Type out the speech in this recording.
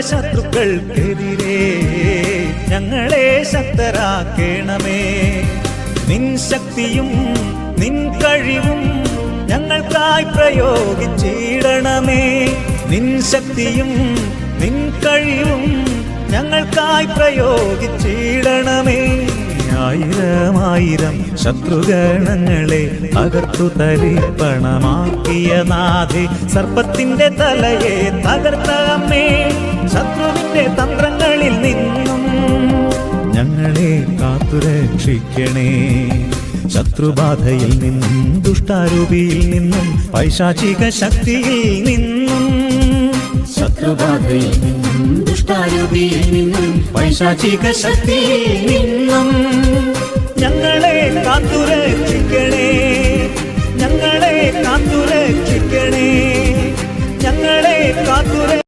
ശത്രുക്കൾക്കെതിരെ ഞങ്ങളെ ശക്തരാക്കേണമേ. നിൻ ശക്തിയും നിൻ കഴിവും ഞങ്ങൾക്കായി പ്രയോഗിച്ചിടണമേ. നിൻ ശക്തിയും നിൻ കഴിവും ഞങ്ങൾക്കായി പ്രയോഗിച്ചിടണമേ. ആയിരം ആയിരം ശത്രുഗണങ്ങളെ തകർത്തു തരിപ്പണമാക്കിയ നാഥി സർപ്പത്തിന്റെ തലയെ തകർത്ത ശത്രുവിന്റെ തന്ത്രങ്ങളിൽ നിന്നും ഞങ്ങളെ കാത്തുരക്ഷിക്കണേ ശത്രുബാധയിൽ നിന്നും ദുഷ്ടാരൂപിയിൽ നിന്നും പൈശാചിക ശക്തിയിൽ നിന്നും. ശത്രുബാധയിൽ നിന്നും ദുഷ്ടാരൂപിയിൽ നിന്നും പൈശാചിക ശക്തിയിൽ നിന്നും. ഞങ്ങളെ കാത്തുരക്ഷിക്കണേ ഞങ്ങളെ കാത്തുരക്ഷിക്കണേ ഞങ്ങളെ കാത്തുര